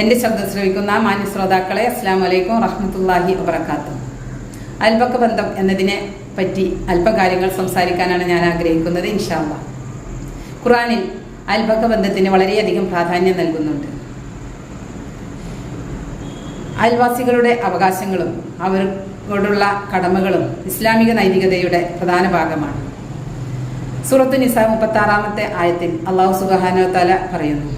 എന്റെ ശബ്ദം ശ്രവിക്കുന്ന മാന്യ ശ്രോതാക്കളെ അസ്സാം വലൈക്കും റഹ്മത്തുല്ലാഹി വബർക്കാത്തു അയൽപക്ക ബന്ധം എന്നതിനെ പറ്റി അല്പകാര്യങ്ങൾ സംസാരിക്കാനാണ് ഞാൻ ആഗ്രഹിക്കുന്നത് ഇൻഷാല്ല ഖുറാനിൽ അയൽപക്ക ബന്ധത്തിന് വളരെയധികം പ്രാധാന്യം നൽകുന്നുണ്ട്. അയൽവാസികളുടെ അവകാശങ്ങളും അവരോടുള്ള കടമകളും ഇസ്ലാമിക നൈതികതയുടെ പ്രധാന ഭാഗമാണ്. സൂറത്ത് നിസ മുപ്പത്തി ആറാമത്തെ ആയത്തിൽ അള്ളാഹു സുബാനോ തല പറയുന്നു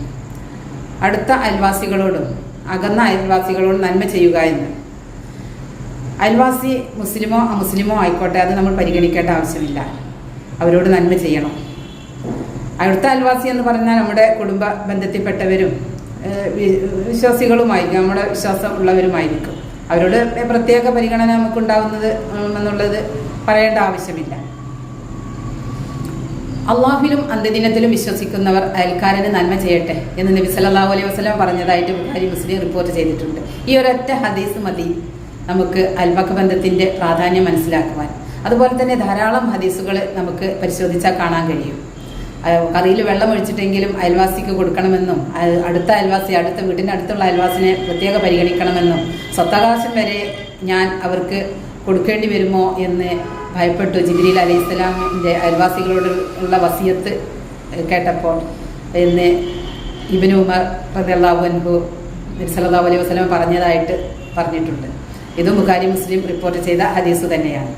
അടുത്ത അയൽവാസികളോടും അകന്ന അയൽവാസികളോടും നന്മ ചെയ്യുക എന്ന്. അയൽവാസി മുസ്ലിമോ അമുസ്ലിമോ ആയിക്കോട്ടെ അത് നമ്മൾ പരിഗണിക്കേണ്ട ആവശ്യമില്ല. അവരോട് നന്മ ചെയ്യണം. അടുത്ത അയൽവാസി എന്ന് പറഞ്ഞാൽ നമ്മുടെ കുടുംബ ബന്ധത്തിൽപ്പെട്ടവരും വിശ്വാസികളുമായിരിക്കും നമ്മുടെ വിശ്വാസം ഉള്ളവരുമായിരിക്കും. അവരോട് പ്രത്യേക പരിഗണന നമുക്കുണ്ടാവുന്നത് എന്നുള്ളത് പറയേണ്ട ആവശ്യമില്ല. അള്ളാഹുവിലും അന്ത്യദിനത്തിലും വിശ്വസിക്കുന്നവർ അയൽക്കാരന് നന്മ ചെയ്യട്ടെ എന്ന് നബി സല്ലല്ലാഹു അലൈഹി വസല്ലം പറഞ്ഞതായിട്ട് ബുഖാരി മുസ്ലിം റിപ്പോർട്ട് ചെയ്തിട്ടുണ്ട്. ഈ ഒരൊറ്റ ഹദീസ് മതി നമുക്ക് അൽബക്ക ബന്ധത്തിന്റെ പ്രാധാന്യം മനസ്സിലാക്കുവാൻ. അതുപോലെ തന്നെ ധാരാളം ഹദീസുകൾ നമുക്ക് പരിശോധിച്ചാൽ കാണാൻ കഴിയും. കറിയിൽ വെള്ളം ഒഴിച്ചിട്ടെങ്കിലും അയൽവാസിക്ക് കൊടുക്കണമെന്നും അടുത്ത അയൽവാസി അടുത്ത വീടിന്റെ അടുത്തുള്ള അയൽവാസിനെ പ്രത്യേക പരിഗണിക്കണമെന്നും സ്വത്തവകാശം വരെ ഞാൻ അവർക്ക് കൊടുക്കേണ്ടി വരുമോ എന്ന് ഭയപ്പെട്ടു. ജിബ്രീൽ അലൈഹി സ്വലാമിന്റെ അയൽവാസികളോട് ഉള്ള വസിയത്ത് കേട്ടപ്പോൾ എന്ന് ഇബിന് ഉമർ റദിയല്ലാഹു അൻഹു അലൈഹി വസല്ലം പറഞ്ഞതായിട്ട് പറഞ്ഞിട്ടുണ്ട്. ഇതും ബുഖാരി മുസ്ലിം റിപ്പോർട്ട് ചെയ്ത ഹദീസ് തന്നെയാണ്.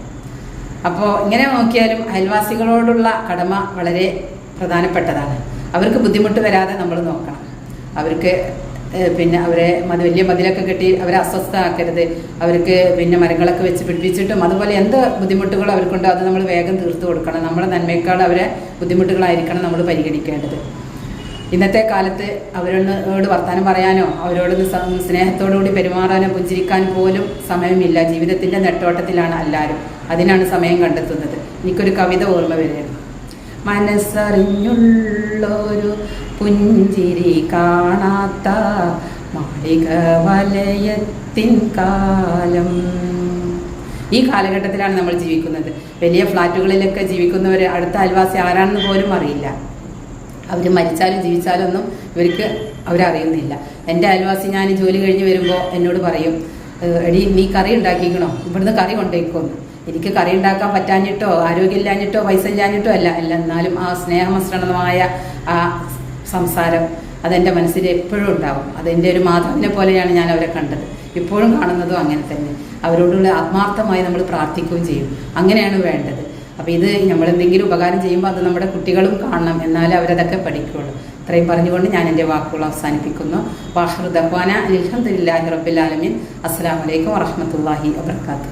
അപ്പോൾ ഇങ്ങനെ നോക്കിയാലും അയൽവാസികളോടുള്ള കടമ വളരെ പ്രധാനപ്പെട്ടതാണ്. അവർക്ക് ബുദ്ധിമുട്ട് വരാതെ നമ്മൾ നോക്കണം. അവർക്ക് പിന്നെ അവരെ മതി വലിയ മതിലൊക്കെ കെട്ടി അവരെ അസ്വസ്ഥമാക്കരുത് അവർക്ക് പിന്നെ മരങ്ങളൊക്കെ വെച്ച് പിടിപ്പിച്ചിട്ടും അതുപോലെ എന്ത് ബുദ്ധിമുട്ടുകൾ അവർക്കുണ്ടോ അത് നമ്മൾ വേഗം തീർത്തു കൊടുക്കണം. നമ്മുടെ നന്മയേക്കാൾ അവരെ ബുദ്ധിമുട്ടുകളായിരിക്കണം നമ്മൾ പരിഗണിക്കേണ്ടത്. ഇന്നത്തെ കാലത്ത് അവരോട് വർത്തമാനം പറയാനോ അവരോട് സ്നേഹത്തോടുകൂടി പെരുമാറാനോ പുഞ്ചിരിക്കാൻ പോലും സമയമില്ല. ജീവിതത്തിന്റെ നെട്ടോട്ടത്തിലാണ് എല്ലാവരും. അതിനാണ് സമയം കണ്ടെത്തുന്നത്. എനിക്കൊരു കവിത ഓർമ്മ വരികയാണ്. മനസ്സറിഞ്ഞുള്ളൊരു പുഞ്ചിരി കാണാത്ത മാളിക വലയത്തിൻ കാലം. ഈ കാലഘട്ടത്തിലാണ് നമ്മൾ ജീവിക്കുന്നത്. വലിയ ഫ്ലാറ്റുകളിലൊക്കെ ജീവിക്കുന്നവർ അടുത്ത അയൽവാസി ആരാണെന്ന് പോലും അറിയില്ല. അവർ മരിച്ചാലും ജീവിച്ചാലും ഒന്നും ഇവർക്ക് അവരറിയുന്നില്ല. എന്റെ അയൽവാസി ഞാൻ ജോലി കഴിഞ്ഞ് വരുമ്പോൾ എന്നോട് പറയും എടി നീ കറി ഉണ്ടാക്കിക്കണോ? ഇവിടുന്ന് കറി കൊണ്ടേക്കോന്ന്. എനിക്ക് കറി ഉണ്ടാക്കാൻ പറ്റാഞ്ഞിട്ടോ ആരോഗ്യമില്ലാഞ്ഞിട്ടോ പൈസ ഇല്ലാഞ്ഞിട്ടോ അല്ല. അല്ല എന്നാലും ആ സ്നേഹമിശ്രണമായ ആ സംസാരം അതെന്റെ മനസ്സിൽ എപ്പോഴും ഉണ്ടാവും. അതെന്റെ ഒരു മാതാവിനെ പോലെയാണ് ഞാൻ അവരെ കണ്ടത്. ഇപ്പോഴും കാണുന്നതും അങ്ങനെ തന്നെ. അവരോടുള്ള ആത്മാർത്ഥമായി നമ്മൾ പ്രാർത്ഥിക്കുകയും ചെയ്യും. അങ്ങനെയാണ് വേണ്ടത്. അപ്പോൾ ഇത് നമ്മൾ എന്തെങ്കിലും ഉപകാരം ചെയ്യുമ്പോൾ അത് നമ്മുടെ കുട്ടികളും കാണണം എന്നാലേ അവരതൊക്കെ പഠിക്കുകയുള്ളൂ ഇത്രയും പറഞ്ഞുകൊണ്ട് ഞാൻ എന്റെ വാക്കുകൾ അവസാനിപ്പിക്കുന്നു. വാഹൃദാന അലഹദില്ലാഹി റബ്ബിലാലമീൻ അസ്സാം വലൈക്കും വറഹമത്തല്ലാഹി വാബർക്കാത്തു